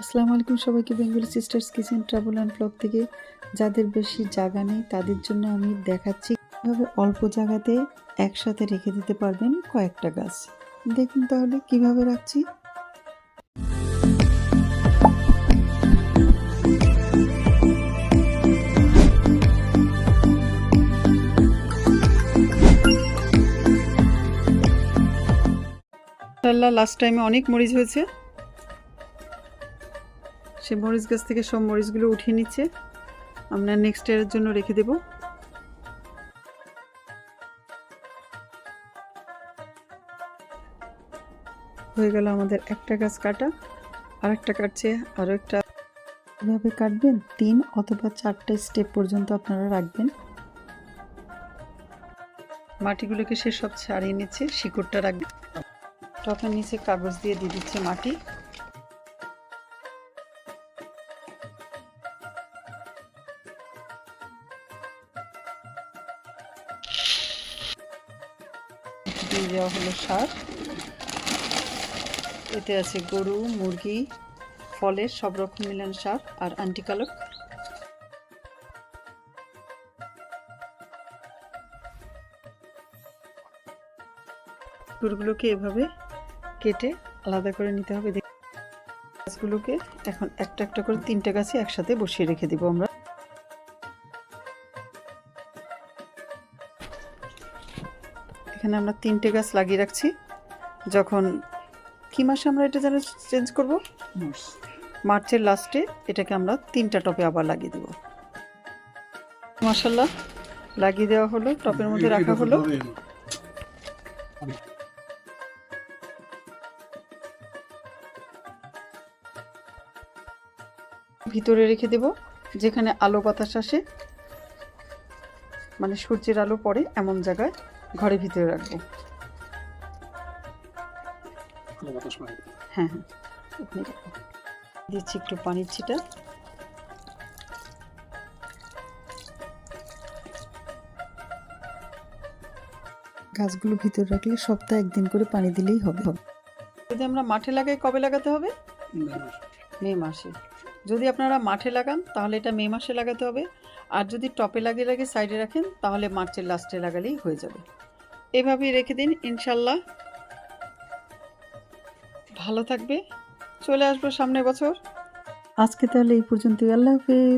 আসসালামু আলাইকুম সবাইকে, Bengali sisters kitchen travel and blog থেকে। যাদের বেশি জায়গা নেই, তাদের জন্য আমি দেখাচ্ছি কীভাবে অল্প জায়গাতে একসাথে রেখে দিতে পারবেন কয়েকটা গাছ। দেখুন তাহলে কীভাবে রাখছি। লাস্ট টাইমে অনেক মরিচ হয়েছে। সে মরিচ গাছ থেকে সব মরিচগুলো উঠিয়ে নিচ্ছে। আমরা নেক্সট ইয়ারের জন্য রেখে দেব। হয়ে গেল আমাদের একটা গাছ কাটা আর একটা কাটছে আরও একটা। এভাবে কাটবেন তিন অথবা চারটে স্টেপ পর্যন্ত আপনারা রাখবেন। মাটিগুলোকে সে সব ছাড়িয়ে নিচ্ছে, শিকড়টা রাখবেন টপের নিচে কাগজ দিয়ে দিয়ে দিচ্ছে মাটি। দিয়ে দেওয়া হলো সার। এতে আছে গরু, মুরগি, ফলের সব রকম মিলান সার আর আন্টিকালক। গুড়গুলোকে এভাবে কেটে আলাদা করে নিতে হবে। গাছগুলোকে এখন একটা একটা করে তিনটে গাছে একসাথে বসিয়ে রেখে দিব আমরা। এখানে আমরা তিনটে গাছ লাগিয়ে রাখছি। যখন কি মাসে আমরা এটা যেন চেঞ্জ করব? মার্চের লাস্টে এটাকে আমরা তিনটা টপে আবার লাগিয়ে দেব। মাসাল্লাহ লাগিয়ে দেওয়া হলো টপের মধ্যে রাখা হলো। ভিতরে রেখে দেব যেখানে আলো বাতাস আসে। মানে সূর্যের আলো পড়ে এমন জায়গায়। ঘরের ভিতরে রাখব। হ্যাঁ হ্যাঁ। ওখানে রাখব। দিচ্ছি একটু পানির ছিটা। গাছগুলো ভিতরে রাখলে সপ্তাহে একদিন করে পানি দিলেই হবে। যদি আমরা মাঠে লাগাই কবে লাগাতে হবে? মে মাসে। যদি আপনারা মাঠে লাগান তাহলে এটা মে মাসে লাগাতে হবে। আর যদি টপে লাগিয়ে লাগিয়ে সাইডে রাখেন তাহলে মার্চের লাস্টে লাগালেই হয়ে যাবে। এভাবেই রেখে দিন, ইনশাল্লাহ। ভালো থাকবে। চলে আসব সামনে বছর। আজকে তাহলে এই পর্যন্তই। আল্লাহ হাফেজ।